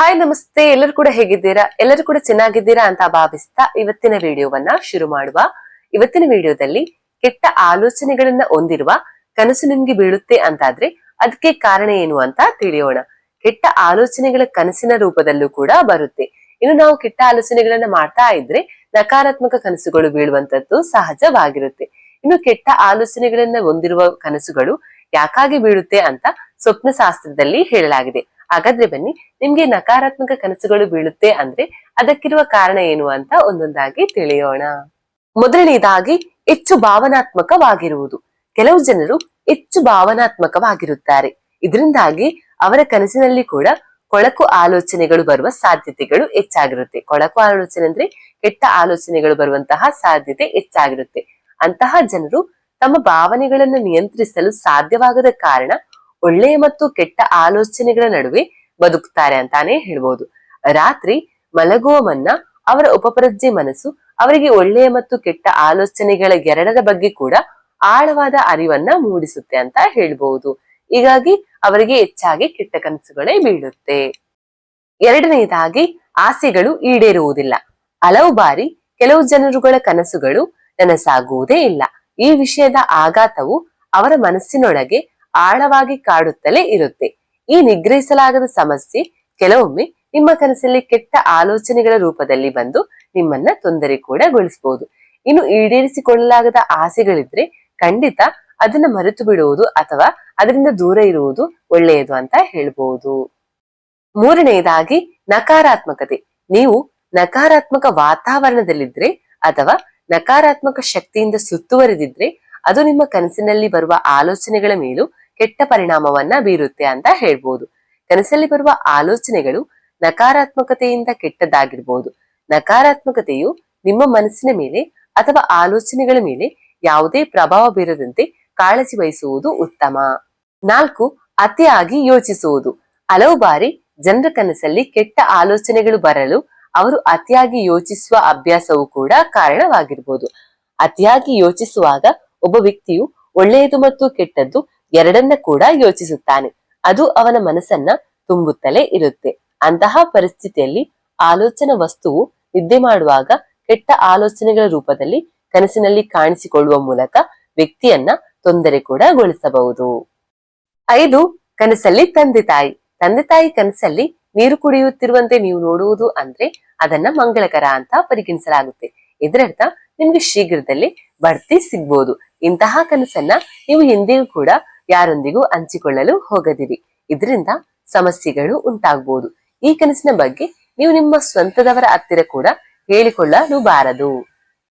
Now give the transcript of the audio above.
Hi, ನಮಸ್ತೆ. ಎಲ್ಲರೂ ಕೂಡ ಹೇಗಿದ್ದೀರಾ? ಎಲ್ಲರೂ ಕೂಡ ಚೆನ್ನಾಗಿದ್ದೀರಾ ಅಂತ ಭಾವಿಸ್ತಾ ಇವತ್ತಿನ ವಿಡಿಯೋವನ್ನ ಶುರು ಮಾಡುವ. ಇವತ್ತಿನ ವಿಡಿಯೋದಲ್ಲಿ ಕೆಟ್ಟ ಆಲೋಚನೆಗಳನ್ನ ಹೊಂದಿರುವ ಕನಸು ನಿಮ್ಗೆ ಬೀಳುತ್ತೆ ಅಂತಾದ್ರೆ ಅದಕ್ಕೆ ಕಾರಣ ಏನು ಅಂತ ತಿಳಿಯೋಣ. ಕೆಟ್ಟ ಆಲೋಚನೆಗಳ ಕನಸಿನ ರೂಪದಲ್ಲೂ ಕೂಡ ಬರುತ್ತೆ. ಇನ್ನು ನಾವು ಕೆಟ್ಟ ಆಲೋಚನೆಗಳನ್ನ ಮಾಡ್ತಾ ಇದ್ರೆ ನಕಾರಾತ್ಮಕ ಕನಸುಗಳು ಬೀಳುವಂತದ್ದು ಸಹಜವಾಗಿರುತ್ತೆ. ಇನ್ನು ಕೆಟ್ಟ ಆಲೋಚನೆಗಳನ್ನ ಹೊಂದಿರುವ ಕನಸುಗಳು ಯಾಕಾಗಿ ಬೀಳುತ್ತೆ ಅಂತ ಸ್ವಪ್ನ ಶಾಸ್ತ್ರದಲ್ಲಿ ಹೇಳಲಾಗಿದೆ. ಹಾಗಾದ್ರೆ ಬನ್ನಿ, ನಿಮ್ಗೆ ನಕಾರಾತ್ಮಕ ಕನಸುಗಳು ಬೀಳುತ್ತೆ ಅಂದ್ರೆ ಅದಕ್ಕಿರುವ ಕಾರಣ ಏನು ಅಂತ ಒಂದೊಂದಾಗಿ ತಿಳಿಯೋಣ. ಮೊದಲನೇದಾಗಿ, ಹೆಚ್ಚು ಭಾವನಾತ್ಮಕವಾಗಿರುವುದು. ಕೆಲವು ಜನರು ಹೆಚ್ಚು ಭಾವನಾತ್ಮಕವಾಗಿರುತ್ತಾರೆ. ಇದರಿಂದಾಗಿ ಅವರ ಕನಸಿನಲ್ಲಿ ಕೂಡ ಕೊಳಕು ಆಲೋಚನೆಗಳು ಬರುವ ಸಾಧ್ಯತೆಗಳು ಹೆಚ್ಚಾಗಿರುತ್ತೆ. ಕೊಳಕು ಆಲೋಚನೆ ಅಂದ್ರೆ ಕೆಟ್ಟ ಆಲೋಚನೆಗಳು ಬರುವಂತಹ ಸಾಧ್ಯತೆ ಹೆಚ್ಚಾಗಿರುತ್ತೆ. ಅಂತಹ ಜನರು ತಮ್ಮ ಭಾವನೆಗಳನ್ನು ನಿಯಂತ್ರಿಸಲು ಸಾಧ್ಯವಾಗದ ಕಾರಣ ಒಳ್ಳೆಯ ಮತ್ತು ಕೆಟ್ಟ ಆಲೋಚನೆಗಳ ನಡುವೆ ಬದುಕ್ತಾರೆ ಅಂತಾನೆ ಹೇಳ್ಬೋದು. ರಾತ್ರಿ ಮಲಗುವ ಮುನ್ನ ಅವರ ಉಪಪ್ರಜ್ಞೆ ಮನಸ್ಸು ಅವರಿಗೆ ಒಳ್ಳೆಯ ಮತ್ತು ಕೆಟ್ಟ ಆಲೋಚನೆಗಳ ಎರಡರ ಬಗ್ಗೆ ಕೂಡ ಆಳವಾದ ಅರಿವನ್ನ ಮೂಡಿಸುತ್ತೆ ಅಂತ ಹೇಳ್ಬಹುದು ಹೀಗಾಗಿ ಅವರಿಗೆ ಹೆಚ್ಚಾಗಿ ಕೆಟ್ಟ ಕನಸುಗಳೇ ಬೀಳುತ್ತೆ. ಎರಡನೆಯದಾಗಿ ಆಸೆಗಳು ಈಡೇರುವುದಿಲ್ಲ. ಹಲವು ಬಾರಿ ಕೆಲವು ಜನರುಗಳ ಕನಸುಗಳು ನನಸಾಗುವುದೇ ಇಲ್ಲ. ಈ ವಿಷಯದ ಆಘಾತವು ಅವರ ಮನಸ್ಸಿನೊಳಗೆ ಆಳವಾಗಿ ಕಾಡುತ್ತಲೇ ಇರುತ್ತೆ. ಈ ನಿಗ್ರಹಿಸಲಾಗದ ಸಮಸ್ಯೆ ಕೆಲವೊಮ್ಮೆ ನಿಮ್ಮ ಕನಸಲ್ಲಿ ಕೆಟ್ಟ ಆಲೋಚನೆಗಳ ರೂಪದಲ್ಲಿ ಬಂದು ನಿಮ್ಮನ್ನ ತೊಂದರೆ ಕೂಡ ಗೊಳಿಸಬಹುದು ಇನ್ನು ಈಡೇರಿಸಿಕೊಳ್ಳಲಾಗದ ಆಸೆಗಳಿದ್ರೆ ಖಂಡಿತ ಅದನ್ನ ಮರೆತು ಬಿಡುವುದು ಅಥವಾ ಅದರಿಂದ ದೂರ ಇರುವುದು ಒಳ್ಳೆಯದು ಅಂತ ಹೇಳ್ಬಹುದು ಮೂರನೆಯದಾಗಿ ನಕಾರಾತ್ಮಕತೆ. ನೀವು ನಕಾರಾತ್ಮಕ ವಾತಾವರಣದಲ್ಲಿದ್ರೆ ಅಥವಾ ನಕಾರಾತ್ಮಕ ಶಕ್ತಿಯಿಂದ ಸುತ್ತುವರೆದಿದ್ರೆ ಅದು ನಿಮ್ಮ ಕನಸಿನಲ್ಲಿ ಬರುವ ಆಲೋಚನೆಗಳ ಮೇಲೂ ಕೆಟ್ಟ ಪರಿಣಾಮವನ್ನ ಬೀರುತ್ತೆ ಅಂತ ಹೇಳ್ಬೋದು. ಕನಸಲ್ಲಿ ಬರುವ ಆಲೋಚನೆಗಳು ನಕಾರಾತ್ಮಕತೆಯಿಂದ ಕೆಟ್ಟದ್ದಾಗಿರ್ಬೋದು. ನಕಾರಾತ್ಮಕತೆಯು ನಿಮ್ಮ ಮನಸ್ಸಿನ ಮೇಲೆ ಅಥವಾ ಆಲೋಚನೆಗಳ ಮೇಲೆ ಯಾವುದೇ ಪ್ರಭಾವ ಬೀರದಂತೆ ಕಾಳಜಿ ವಹಿಸುವುದು ಉತ್ತಮ. ನಾಲ್ಕು, ಅತಿಯಾಗಿ ಯೋಚಿಸುವುದು. ಹಲವು ಬಾರಿ ಜನರ ಕನಸಲ್ಲಿ ಕೆಟ್ಟ ಆಲೋಚನೆಗಳು ಬರಲು ಅವರು ಅತಿಯಾಗಿ ಯೋಚಿಸುವ ಅಭ್ಯಾಸವು ಕೂಡ ಕಾರಣವಾಗಿರ್ಬೋದು. ಅತಿಯಾಗಿ ಯೋಚಿಸುವಾಗ ಒಬ್ಬ ವ್ಯಕ್ತಿಯು ಒಳ್ಳೆಯದು ಮತ್ತು ಕೆಟ್ಟದ್ದು ಎರಡನ್ನ ಕೂಡ ಯೋಚಿಸುತ್ತಾನೆ. ಅದು ಅವನ ಮನಸ್ಸನ್ನ ತುಂಬುತ್ತಲೇ ಇರುತ್ತೆ. ಅಂತಹ ಪರಿಸ್ಥಿತಿಯಲ್ಲಿ ಆಲೋಚನಾ ವಸ್ತುವು ನಿದ್ದೆ ಮಾಡುವಾಗ ಕೆಟ್ಟ ಆಲೋಚನೆಗಳ ರೂಪದಲ್ಲಿ ಕನಸಿನಲ್ಲಿ ಕಾಣಿಸಿಕೊಳ್ಳುವ ಮೂಲಕ ವ್ಯಕ್ತಿಯನ್ನ ತೊಂದರೆ ಕೂಡ ಗೊಳಿಸಬಹುದು. ಐದು, ಕನಸಲ್ಲಿ ತಂದೆ ತಾಯಿ. ತಂದೆ ತಾಯಿ ಕನಸಲ್ಲಿ ನೀರು ಕುಡಿಯುತ್ತಿರುವಂತೆ ನೀವು ನೋಡುವುದು ಅಂದ್ರೆ ಅದನ್ನ ಮಂಗಳಕರ ಅಂತ ಪರಿಗಣಿಸಲಾಗುತ್ತೆ. ಇದರರ್ಥ ನಿಮ್ಗೆ ಶೀಘ್ರದಲ್ಲಿ ಬಡ್ತಿ ಸಿಗ್ಬೋದು. ಇಂತಹ ಕನಸನ್ನ ನೀವು ಹಿಂದೆಯೂ ಕೂಡ ಯಾರೊಂದಿಗೂ ಹಂಚಿಕೊಳ್ಳಲು ಹೋಗದಿರಿ. ಇದರಿಂದ ಸಮಸ್ಯೆಗಳು ಉಂಟಾಗಬಹುದು ಈ ಕನಸಿನ ಬಗ್ಗೆ ನೀವು ನಿಮ್ಮ ಸ್ವಂತದವರ ಹತ್ತಿರ ಕೂಡ ಹೇಳಿಕೊಳ್ಳಲು ಬಾರದು